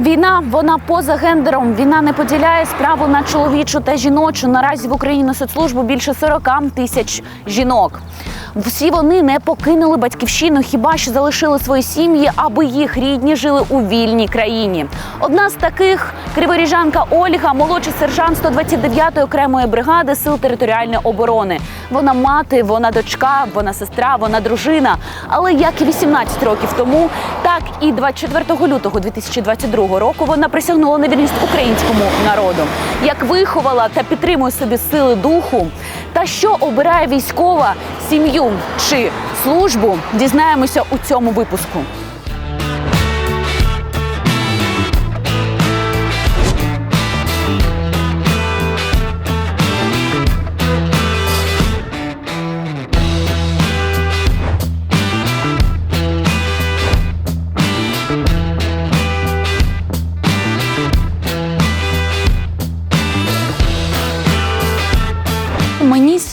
Війна вона поза гендером. Війна не поділяє справу на чоловічу та жіночу. Наразі в Україні несуть службу більше 40 тисяч жінок. Всі вони не покинули батьківщину, хіба що залишили свої сім'ї, аби їх рідні жили у вільній країні. Одна з таких криворіжанка Ольга, молодший сержант 129-ї окремої бригади сил територіальної оборони. Вона мати, вона дочка, вона сестра, вона дружина. Але як і 18 років тому, так і 24 лютого 2022 року вона присягнула на вірність українському народу. Як виховала та підтримує собі сили духу, та що обирає військова сім'ю чи службу, дізнаємося у цьому випуску.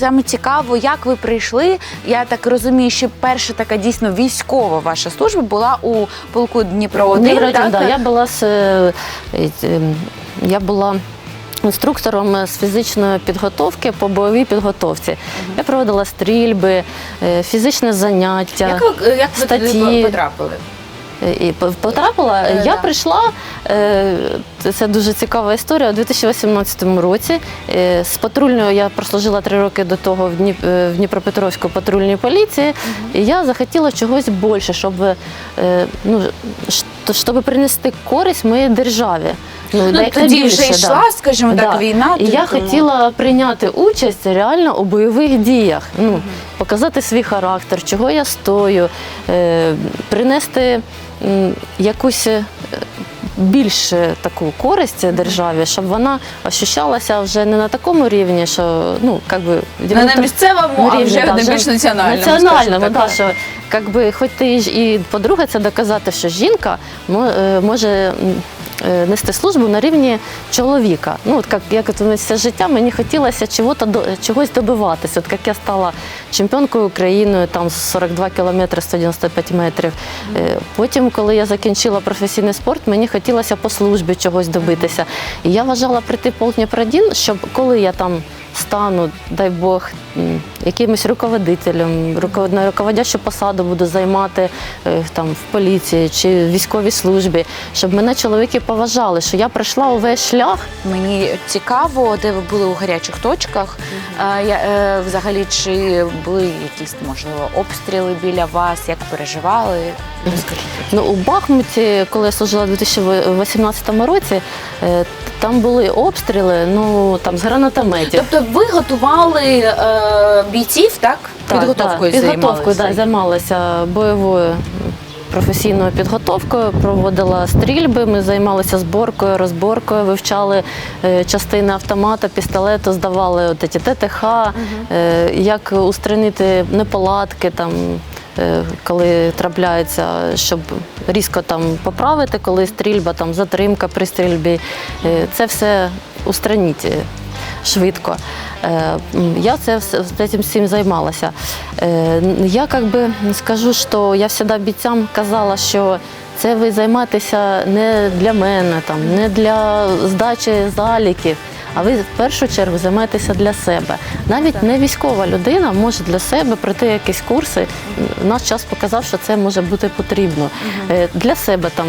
Саме цікаво, як ви прийшли. Я так розумію, що перша така дійсно військова ваша служба була у полку Дніпро 1 Дніпро один, да. Я була з е, е, я була. Інструктором з фізичної підготовки по бойовій підготовці. Я проводила стрільби, е, фізичне заняття. Як ви, як ви туди статті. потрапили? І потрапила. Е, я прийшла. е, Це дуже цікава історія. У 2018 році е, з патрульною я прослужила три роки до того в Дніп- е, в Дніпропетровську патрульній поліції. І я захотіла чогось більше, щоб, е, ну, щоб принести користь моїй державі. Ну, як тоді вже да. йшла, скажімо так, Да. війна. І я тому- хотіла прийняти участь реально у бойових діях, ну, показати свій характер, чого я стою, е, принести якусь більшу е, таку користь державі, щоб вона ощущалася вже не на такому рівні, що ну, як би, Не на місцевому, а рівні, вже та, більш національному. Національному, так. що якби хоч ти ж і по-друге, це доказати, що жінка е, може нести службу на рівні чоловіка. Ну, от як, як от все життя мені хотілося чогось добиватися. От як я стала чемпіонкою України там з 42 кілометри 195 метрів. Е, Потім, коли я закінчила професійний спорт, мені хотілося по службі чогось добитися. І я вважала прийти полк Дніпро-1, щоб коли я там стану, дай Бог, якимось руководителем, руководящу посаду буду займати е, там в поліції чи в військовій службі, щоб мене чоловіки поважали, що я пройшла увесь шлях. Мені цікаво, де ви були у гарячих точках. А, я, е, взагалі, чи були якісь можливо обстріли біля вас, як переживали? Розкажіть. Ну, у Бахмуті, коли я служила у 2018 році, е, там були обстріли, ну там з гранатометів. Тобто ви готували е, бійців, так? Так, Підготовкою так, підготовкою да, займалася бойовою професійною підготовкою, проводила стрільби. Ми займалися зборкою, розборкою, вивчали е, частини автомата, пістолету, здавали от ті ТТХ, е, як устранити неполадки там. е, Коли трапляється, щоб різко там поправити, коли стрільба, там затримка при стрільбі, це все устраніть швидко. Е, Я це цим всім займалася. Е, Я как би скажу, що я завжди бійцям казала, що це ви займаєтеся не для мене, там, не для здачі заліків, а ви в першу чергу займаєтеся для себе. Навіть не військова людина може для себе пройти якісь курси. Наш час показав, що це може бути потрібно. Е, Для себе там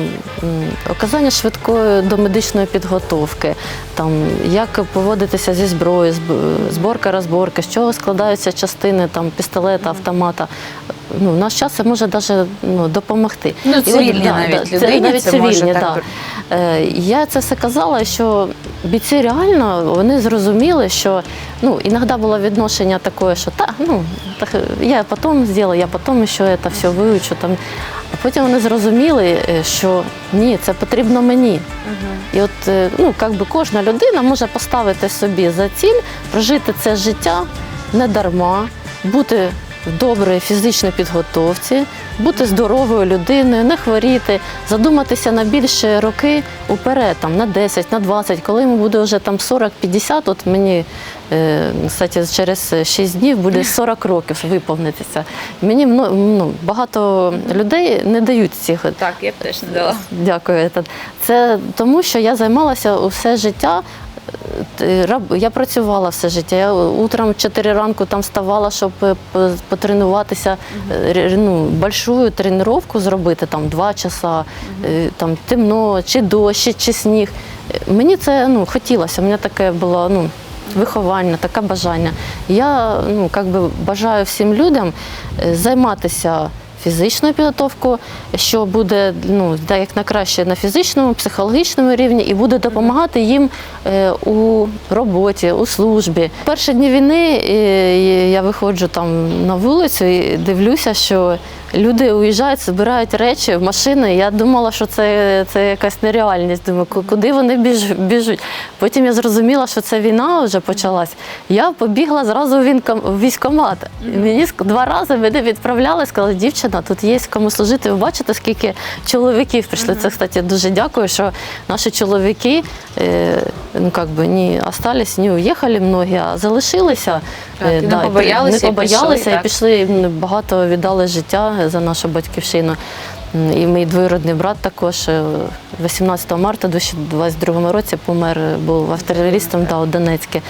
оказання швидкої домедичної підготовки, там як поводитися зі зброєю, зборка, розборка, з чого складаються частини там пістолета, автомата. Ну, в наш час це може навіть ну, допомогти. Ну, І от, навіть це людині навіть це може цивільні, так да. Е, Я це все казала, що бійці реально вони зрозуміли, що ну, іноді було відношення таке, що та, ну, так, я потім зроблю, я потім ще це все вивчу. Там. А потім вони зрозуміли, е, що ні, це потрібно мені. І от е, ну, як би кожна людина може поставити собі за ціль прожити це життя не дарма, бути в добрій фізичній підготовці, бути здоровою людиною, не хворіти, задуматися на більше роки уперед, там, на 10, на 20, коли йому буде вже там 40-50, от мені, е, кстати, через 6 днів буде 40 років виповнитися. Мені ну, багато людей не дають цих Так, я б теж не дала. Дякую. Це тому, що я займалася усе життя. Е, Я працювала все життя. Я утром 4 ранку там вставала, щоб е, потренуватися, е, ну, большую тренування зробити, там 2 часа, там темно, чи дощ, чи сніг. Мені це ну, хотілося, у мене таке було ну, виховання, таке бажання. Я ну, как би, бажаю всім людям займатися фізичною підготовку, що буде ну, як на краще на фізичному, психологічному рівні і буде допомагати їм е, у роботі, у службі. Перші дні війни е, я виходжу там на вулицю і дивлюся, що люди уїжджають, збирають речі в машини. Я думала, що це, це якась нереальність. Думаю, ку- куди вони біж, біжуть. Потім я зрозуміла, що це війна вже почалась. Я побігла зразу в військкомат. Мені два рази мене відправляли, сказали, дівчина, тут є кому служити. Ви бачите, скільки чоловіків прийшли. Це, кстати, дуже дякую, що наші чоловіки е, ну, как би, не остались, не уїхали многі, а залишилися. Так, Е, і не побоялися, не і пішли, і пішли, багато віддали життя за нашу батьківщину. І мій двоюродний брат також е, 18 марта 2022 році помер, е, був авторитаристом да, у Донецьке.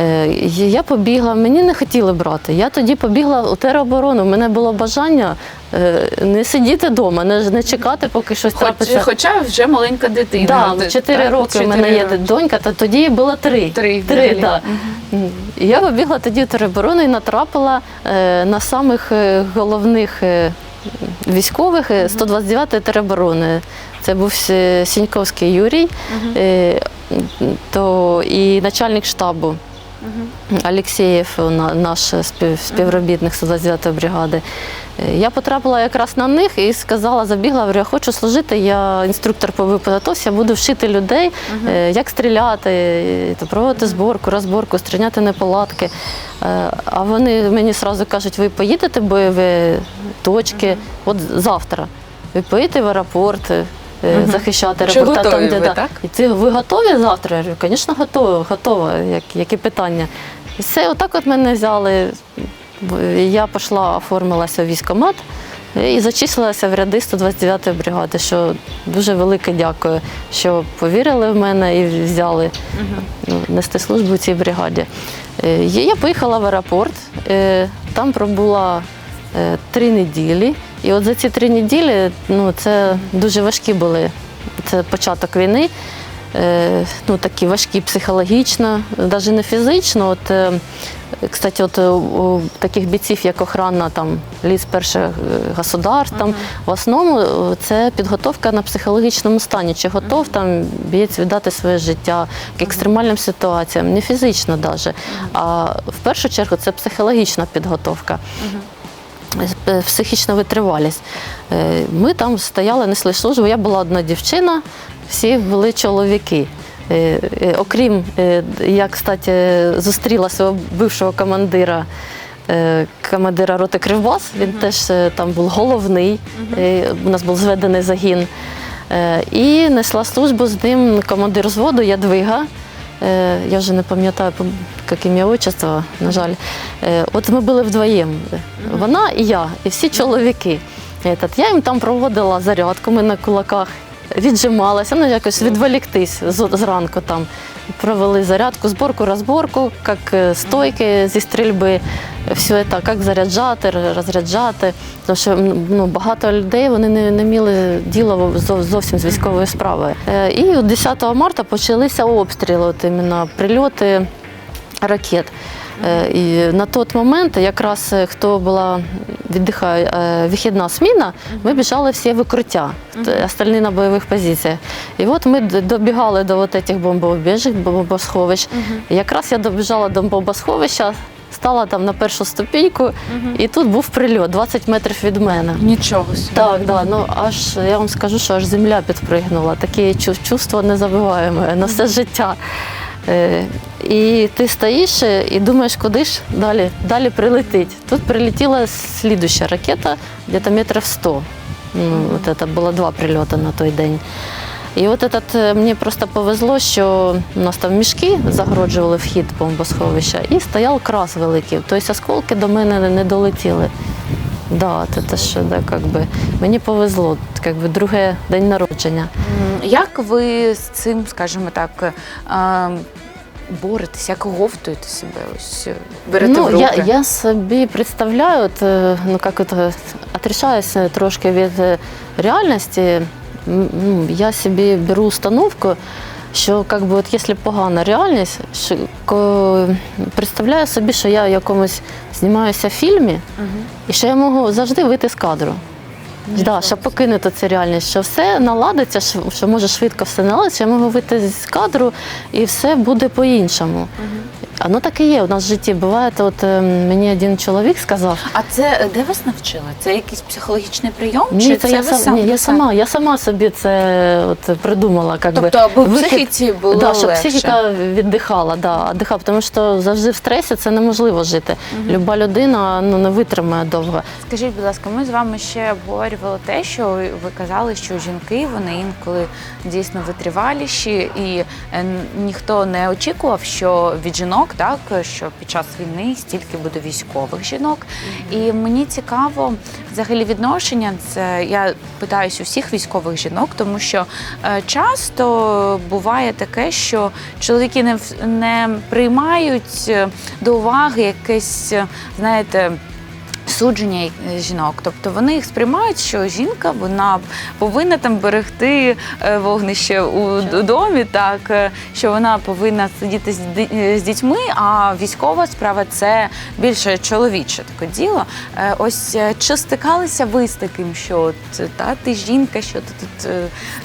Е, Я побігла, мені не хотіли брати. Я тоді побігла у тероборону. У мене було бажання е, не сидіти вдома, не, не чекати, поки щось Хоч, трапиться. хоча вже маленька дитина. Да, Ти- чотири так, роки у мене чотири є донька, то тоді було три. Три, три взагалі. да. І Я побігла тоді в тероборону і натрапила е, на самих головних військових е, 129-ї тероборони. Це був Сіньковський Юрій, е, то і начальник штабу. Алексєєв, на- наш спів- співробітник 129-ї бригади. Е, Я потрапила якраз на них і сказала, забігла, говорю, я хочу служити, я інструктор по випадковці, я буду вчити людей, е, як стріляти, е, проводити зборку, розборку, стріляти неполадки. Е, А вони мені одразу кажуть, ви поїдете в бойові точки, от завтра. Ви поїдете в аеропорт. Е, Захищати Чи готові там, де ви, да. так? І ти ви готові завтра? Я говорю, звісно, готова, готова. Як, які питання? І все, отак от мене взяли. Я пішла, оформилася в військкомат і зачислилася в ряди 129-ї бригади, що дуже велике дякую, що повірили в мене і взяли ну, нести службу в цій бригаді. Е, Я поїхала в аеропорт, е, там пробула е, три неділі. І от за ці три неділі ну, це дуже важкі були. Це початок війни. Е, ну, такі важкі психологічно, навіть не фізично. От, е, кстати, от у, таких бійців, як охрана там, ліс перших е, государств, там, в основному е, це підготовка на психологічному стані. Чи готов там бієць віддати своє життя к екстремальним ситуаціям, не фізично навіть, а в першу чергу це психологічна підготовка. Е, Психічна витривалість. Е, Ми там стояли, несли службу. Я була одна дівчина, всі були чоловіки. Е, е, Окрім, е, я, кстати, зустріла свого бившого командира, е, командира роти Кривбас. Він теж е, там був головний. Е, У нас був зведений загін. Е, І несла службу з ним командир зводу Ядвига. Е, Я вже не пам'ятаю, як ім'я отчество, на жаль. Е, От ми були вдвоєм. Вона і я, і всі чоловіки. Я їм там проводила зарядку, ми на кулаках віджималася, ну якось відволіктись зранку там. Провели зарядку, зборку, розборку, як е, стойки зі стрільби, все це, як заряджати, розряджати. Тому що ну, багато людей вони не, не мали діла зовсім з військовою справою. Е, І от 10 марта почалися обстріли, от іменно прильоти ракет. Е, І на той момент, якраз е, хто була віддихає, е, вихідна сміна, ми біжали всі в укриття, остальні на бойових позиціях. І от ми добігали до от цих бомбоубіжок, бомбосховищ. І якраз я добіжала до бомбосховища, стала там на першу ступіньку, і тут був прильот 20 метрів від мене. Нічого собі. Так, да, ну аж я вам скажу, що аж земля підпригнула. Таке чувство незабуваєме на все життя. Е, І ти стоїш е, і думаєш, куди ж далі, далі прилетить. Тут прилетіла слідуща ракета, десь метрів 100. Ну, це було два прильоти на той день. І от этот, е, мені просто повезло, що у нас там мішки загороджували вхід бомбосховища, і стояв крас великий. Тобто осколки до мене не долетіли. Да, це те, що да, как би, мені повезло, как би, друге день народження. Як ви з цим, скажімо так, е, боретесь, як оговтуєте себе? Ось е, берете ну, в руки? Я, я собі представляю, от, е, ну, як от, е, отрішаюся трошки від реальності. Ну, Я собі беру установку, що как би, от, якщо погана реальність, що, ко, представляю собі, що я в якомусь знімаюся в фільмі, Мгм. і що я можу завжди вийти з кадру. Да, щоб покинути цю реальність, що все наладиться, що, що може швидко все наладиться, я можу вийти з кадру і все буде по-іншому. А ну так і є. У нас в житті буває, от е, мені один чоловік сказав. А це е, де вас навчили? Це якийсь психологічний прийом? Ні, чи це, це я, ви сам, сам ні, я сама, я сама собі це от придумала. Как Тобто, би. аби в психіці було да, щоб легше. психіка віддихала, да, віддихала, тому що завжди в стресі це неможливо жити. Люба людина ну, не витримає довго. Скажіть, будь ласка, ми з вами ще обговорювали те, що ви казали, що жінки вони інколи дійсно витриваліші, і е, ніхто не очікував, що від жінок, так що під час війни стільки буде військових жінок. І мені цікаво взагалі відношення. Це я питаюсь усіх військових жінок, тому що е, часто буває таке, що чоловіки не не приймають е, до уваги якесь, знаєте судження е, жінок. Тобто вони їх сприймають, що жінка вона повинна там берегти е, вогнище у домі, так е, що вона повинна сидіти з дітьми, а військова справа це більше чоловіче таке діло. Ось чи стикалися ви з таким, що от, та ти жінка, що ти тут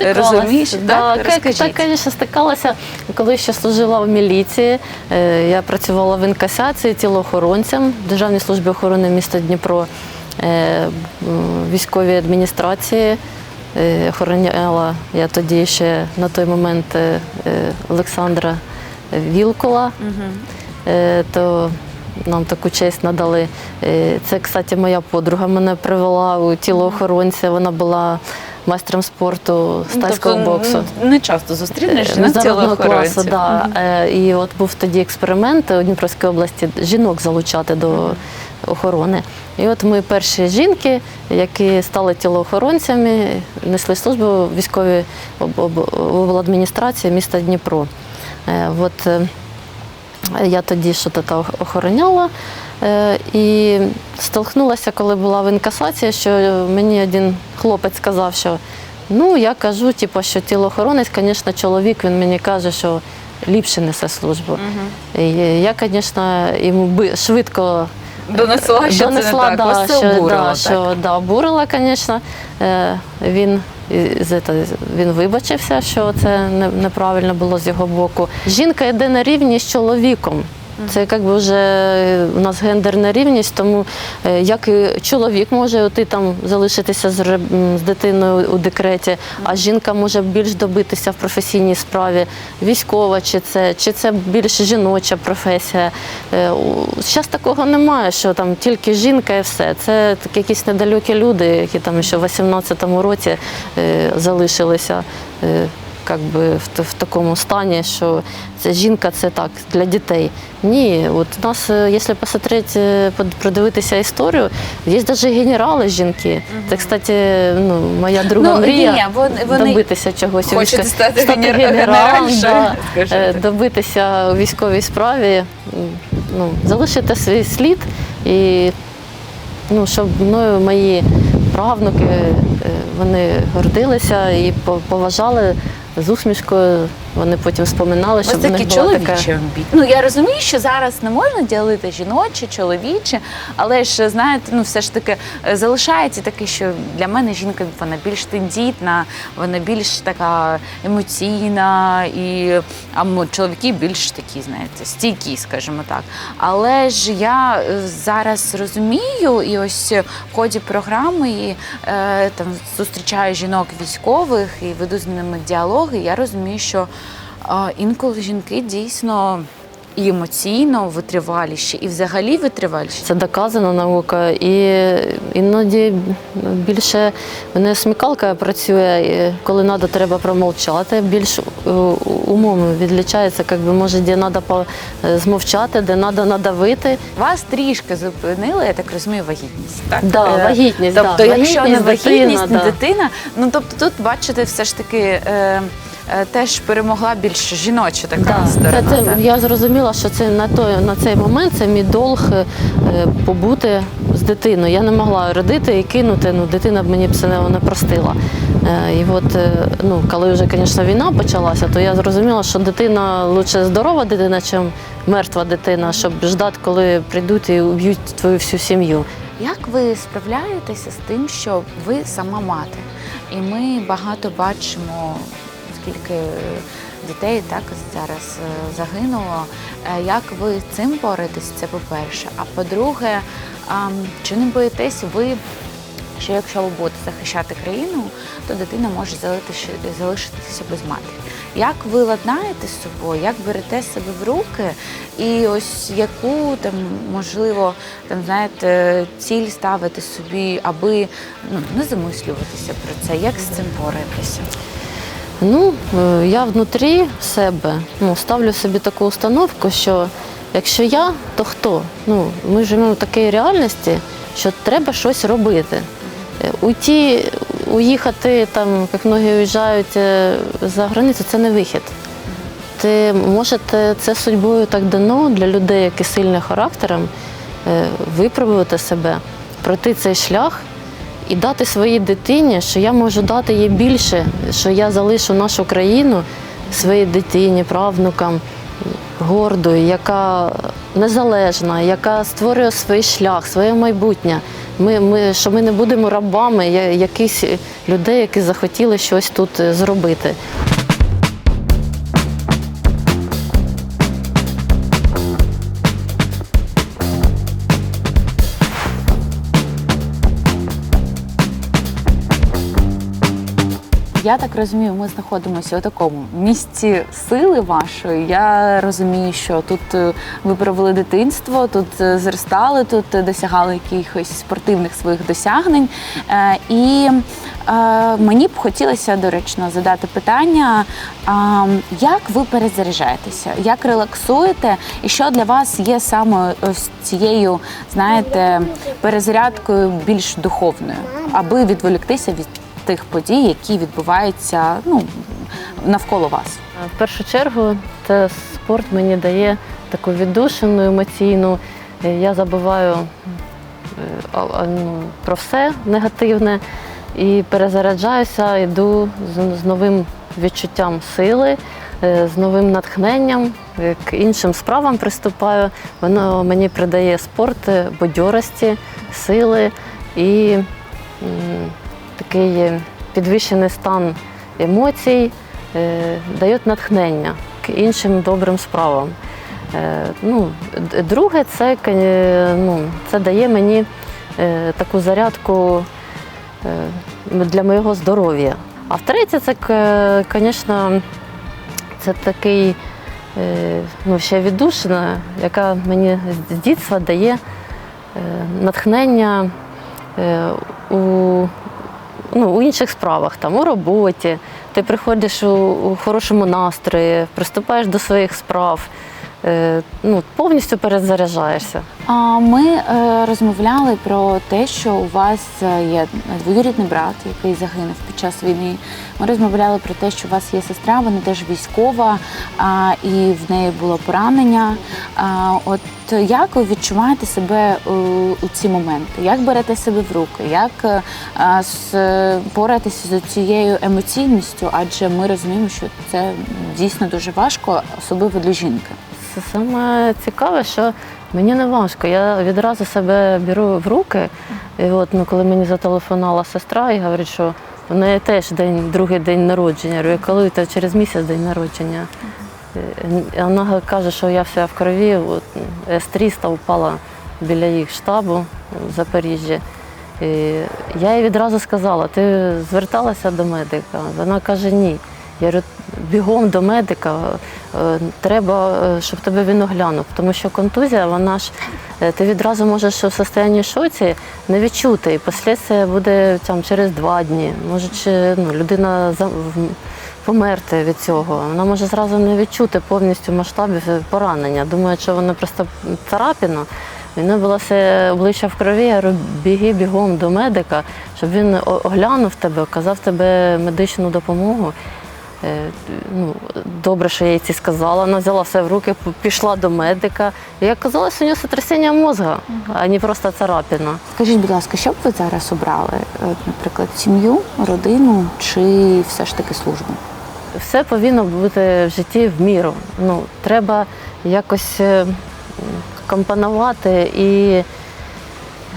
е, розумієш? Да, так, так, так, звісно, стикалася, коли ще служила в міліції. Я працювала в інкасації тілоохоронцем в Державній службі охорони міста Дніпро, е, м, військовій адміністрації. Е, Охороняла я тоді ще на той момент е, е, Олександра. Е, то нам таку честь надали. Е, Це, кстати, моя подруга мене привела у тілоохоронця. Вона була майстром спорту стальського Тобто, боксу. Не часто зустрінеш Е, класу, тілоохоронців. да. Е, І от був тоді експеримент у Дніпровській області жінок залучати до охорони. І от ми перші жінки, які стали тілоохоронцями, несли службу в військовій об- об- обладміністрації міста Дніпро. Е, От е, я тоді що то охороняла. Е, І столкнулася, коли була в інкасації, що мені один хлопець сказав, що ну я кажу, типу, що тілоохоронець, звісно, чоловік, він мені каже, що ліпше несе службу. І я, звісно, йому би- швидко Донесла, що донесла, це не так, да, вас це що, обурило, да, так? що да, обурила, звісно. Е, Він, це- він вибачився, що це неправильно було з його боку. Жінка йде на рівні з чоловіком. Це якби вже у нас гендерна рівність, тому е, як і чоловік може от, там залишитися з, з дитиною у декреті, а жінка може більш добитися в професійній справі, військова, чи це, чи це більш жіноча професія. Зараз такого немає, що там тільки жінка і все. Це такі якісь недалекі люди, які там ще в 18-му році е, залишилися. Как би в, в такому стані, що це жінка це так для дітей. Ні, от у нас, е, якщо посмотреть, е, продивитися історію, є навіть генерали жінки. Це, кстати, ну, моя друга Ну, мрія ні, вони- добитися чогось. військо- стати генер- генеральшою, скажімо е, добитися у військовій справі, ну, залишити свій слід і ну, щоб мною мої правнуки вони гордилися і поважали з усмішкою. Вони потім споминали, Ось щоб в них такі була чоловічі амбіції. Ну я розумію, що зараз не можна ділити жіночі, чоловічі, але ж знаєте, ну все ж таки е, залишається таке, що для мене жінка вона більш тендітна, вона більш така емоційна, і а м- чоловіки більш такі, знаєте, стійкі, скажімо так. Але ж я е, зараз розумію, і ось в ході програми і, е, там зустрічаю жінок військових і веду з ними діалоги. Я розумію, що інколи жінки дійсно і емоційно витриваліші, і взагалі витриваліші. Це доказана наука. І іноді більше мене смікалка працює, і коли треба, треба промовчати. Більш е, умом відлічається, як би, може, де треба змовчати, де треба надавити. Вас трішки зупинили, я так розумію, вагітність. Так? Да, Е, вагітність, Тобто, да. якщо не Вагітність, вагітність, дитина, не да. дитина, ну тобто тут бачите, все ж таки е, теж перемогла більш жіноча така Да, сторона. це, це, я зрозуміла, що це на той на цей момент це мій долг е, побути з дитиною. Я не могла родити і кинути. Ну, дитина б мені б це не, простила. Е, і от, е, ну, коли вже, звісно, війна почалася, то я зрозуміла, що дитина лучше здорова дитина, ніж мертва дитина, щоб ждати, коли прийдуть і уб'ють твою всю сім'ю. Як ви справляєтеся з тим, що ви сама мати? І ми багато бачимо, скільки дітей так зараз е, загинуло. Е, Як ви цим боретесь? Це по-перше. А по-друге, чи не боїтесь ви, що якщо ви будете захищати країну, то дитина може залишитися, без матері? Як ви ладнаєте з собою, як берете себе в руки, і ось яку там можливо там знаєте ціль ставити собі, аби ну не замислюватися про це? Як з цим боретеся? Ну, е, я внутрі себе ну, ставлю собі таку установку, що якщо я, то хто? Ну, ми живемо в такій реальності, що треба щось робити. Е, Уйти, уїхати, там, як многі уїжджають е, за границю, це не вихід. Ти можете це судьбою так дано для людей, які сильні характером, е, випробувати себе, пройти цей шлях і дати своїй дитині, що я можу дати їй більше, що я залишу нашу країну своїй дитині, правнукам гордою, яка незалежна, яка створює свій шлях, своє майбутнє. Ми, ми, що ми не будемо рабами якихось людей, які захотіли щось тут е, зробити. Я так розумію, ми знаходимося у такому місці сили вашої. Я розумію, що тут е, ви провели дитинство, тут е, зростали, тут е, досягали якихось спортивних своїх досягнень. І мені б хотілося доречно задати питання: як ви перезаряджаєтеся, як релаксуєте, і що для вас є саме ось цією, знаєте, перезарядкою більш духовною, аби відволіктися від тих подій, які відбуваються ну, навколо вас. В першу чергу, це спорт мені дає таку віддушину емоційну. Е, Я забуваю е, ну, про все негативне і перезаряджаюся, йду з, новим відчуттям сили, е, з новим натхненням. К іншим справам приступаю. Воно мені придає спорт бадьорості, сили і такий підвищений стан емоцій е, дають натхнення к іншим добрим справам. Е, ну, друге, це, ну, це дає мені е, таку зарядку для моєго здоров'я. А втретє, це, звісно, це такий ну, ще віддушина, яка мені з дитинства дає натхнення у, ну, у інших справах, там, у роботі. Ти приходиш у, у хорошому настрої, приступаєш до своїх справ, ну, повністю перезаряджаєшся. А ми е, розмовляли про те, що у вас е, є двоюрідний брат, який загинув під час війни. Ми розмовляли про те, що у вас є сестра, вона теж військова, а, і в неї було поранення. А, от як ви відчуваєте себе е, у ці моменти? Як берете себе в руки? Як е, а, з- боретеся з цією емоційністю? Адже ми розуміємо, що це дійсно дуже важко, особливо для жінки. Саме цікаве, що мені не важко. Я відразу себе беру в руки. І от ну, коли мені зателефонувала сестра і говорить, що в неї теж день, другий день народження. Я коли це через місяць день народження. Вона каже, що я вся в крові. От, С-300 впала біля їх штабу в Запоріжжі. І я їй відразу сказала, ти зверталася до медика? Вона каже, ні. Я говорю, бігом до медика, е, треба, е, щоб тебе він оглянув. Тому що контузія, вона ж е, ти відразу можеш у состоянні шоці не відчути. І послідствия буде там, через два дні. Може, чи, ну, людина померти від цього. Вона може зразу не відчути повністю масштабів поранення. Думає, що воно просто царапіна. Мене було все обличчя в крові, я біги бігом до медика, щоб він оглянув тебе, оказав тебе медичну допомогу. Е, Ну, добре, що я їй це сказала. Вона взяла все в руки, пішла до медика. І як казалось, у нього сотрясіння мозга, а не просто царапіна. Скажіть, будь ласка, що б ви зараз обрали? Наприклад, сім'ю, родину чи все ж таки службу? все повинно бути в житті в міру. Ну, треба якось е, компонувати і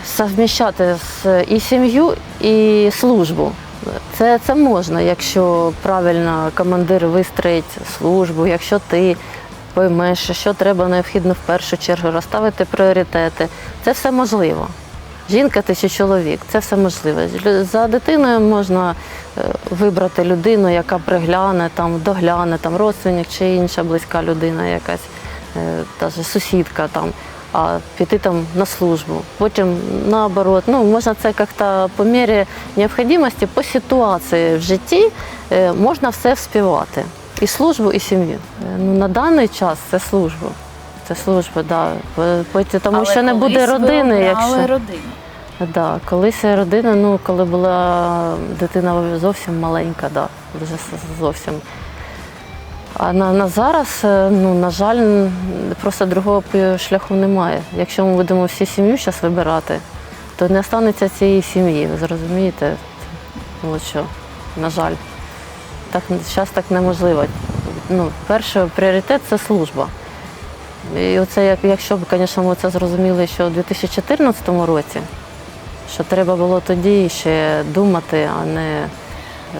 совміщати з- і сім'ю, і службу. Це, це можна, якщо правильно командир вистроїть службу, якщо ти поймеш, що треба необхідно в першу чергу, розставити пріоритети. Це все можливо. Жінка ти чи чоловік, це все можливо. За дитиною можна е, вибрати людину, яка пригляне, там, догляне, там, родственник чи інша близька людина, якась, е, даже сусідка там, а піти там на службу. Потім наоборот, ну, можна це як-то по мірі необхідності, по ситуації в житті е, можна все вспівати. І службу, і сім'ю. Е, Ну, на даний час це служба. Це служба, да. Тому що не буде родини, якщо. родину. Да, колись родина, ну коли була дитина зовсім маленька, да, с- зовсім. А на, на зараз, е, ну, на жаль, просто другого шляху немає. Якщо ми будемо всі сім'ю зараз вибирати, то не останеться цієї сім'ї, ви зрозумієте? От що, на жаль. Так, зараз так неможливо. Ну, перший пріоритет це служба. І оце, як, якщо б, звісно, ми це зрозуміли ще у 2014 році, що треба було тоді ще думати, а не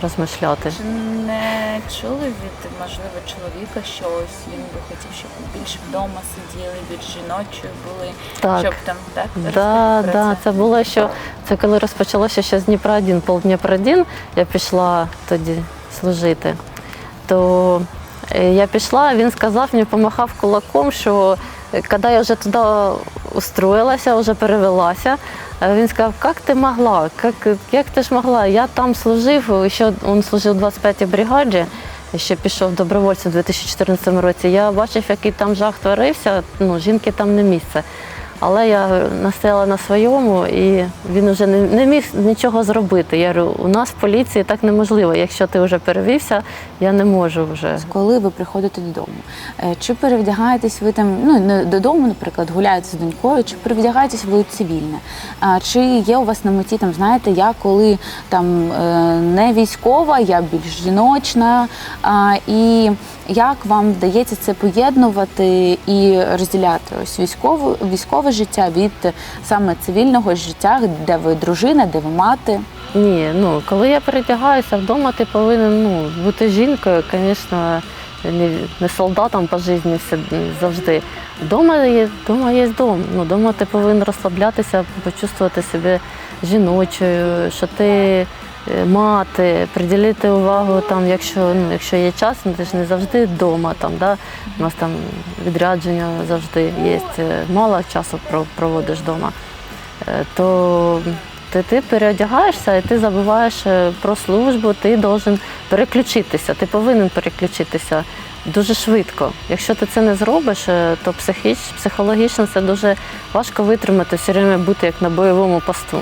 розмишляти. Чи не чули від можливо чоловіка, що ось він би хотів, щоб більше вдома сиділи, більш жіночою були, Так. щоб там так Да, да, це. це було що це коли розпочалося ще з Дніпра 1, пол Дніпра 1, я пішла тоді служити. То е, я пішла, він сказав, мені помахав кулаком, що е, коли я вже туди устроїлася, вже перевелася, він сказав, як ти могла, як, як ти ж могла? Я там служив, ще він служив у 25-й бригаді, ще пішов добровольцем у 2014 році. Я бачив, який там жах творився, ну, жінки там не місце. Але я настояла на своєму, і він вже не, не міг нічого зробити. Я говорю, у нас в поліції так неможливо. Якщо ти вже перевівся, я не можу вже. Коли ви приходите додому, е, чи перевдягаєтесь ви там, ну не додому, наприклад, гуляєте з донькою, чи перевдягаєтесь ви цивільне? А чи є у вас на меті там, знаєте, я коли там е, не військова, я більш жіночна, а, і як вам вдається це поєднувати і розділяти ось військове військове життя від е, саме цивільного життя, де ви дружина, де ви мати? Ні, ну коли я передягаюся вдома, ти повинен ну, бути жінкою, звісно, не, не солдатом по житті завжди. Дома є, дома є дом. Ну, дома ти повинен розслаблятися, почувствувати себе жіночою, що ти мати, приділити увагу там, якщо, ну, якщо є час, ну, ти ж не завжди вдома. Там, да? У нас там відрядження завжди є. е, Мало часу проводиш вдома. Е, то ти, ти переодягаєшся і ти забуваєш е, про службу, ти должен переключитися, ти повинен переключитися дуже швидко. Якщо ти це не зробиш, е, то психіч, психологічно це дуже важко витримати, все время бути як на бойовому посту.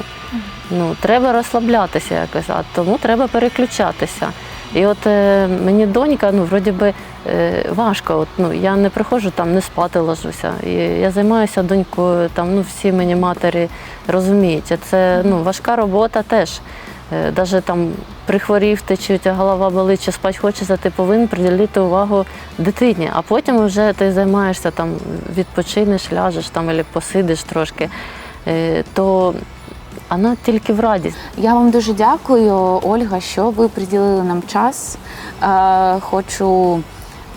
Ну, треба розслаблятися якось, а тому треба переключатися. І от е, мені донька, ну, вроді би, е, важко. От, ну, я не приходжу там, не спати ложуся. І я займаюся донькою, там, ну, всі мені матері розуміють. Це ну, важка робота теж. Е, Даже там прихворів ти, чи у тебе голова болить, чи спать хочеться, ти повинен приділити увагу дитині. А потім вже ти займаєшся там, відпочинеш, ляжеш там, або посидиш трошки. Е, То вона тільки в радість. Я вам дуже дякую, Ольга, що ви приділили нам час. Е, Хочу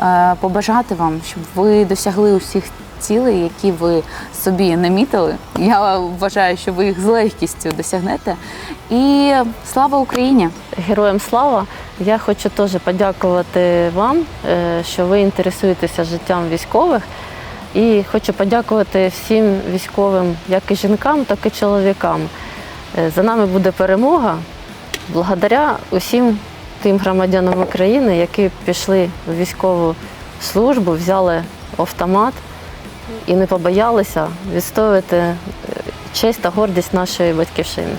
е, побажати вам, щоб ви досягли усіх цілей, які ви собі намітили. Я вважаю, що ви їх з легкістю досягнете. І слава Україні! Героям слава! Я хочу теж подякувати вам, е, що ви інтересуєтеся життям військових. І хочу подякувати всім військовим, як і жінкам, так і чоловікам. Е, За нами буде перемога благодаря усім тим громадянам України, які пішли в військову службу, взяли автомат і не побоялися відстоювати е, честь та гордість нашої батьківщини.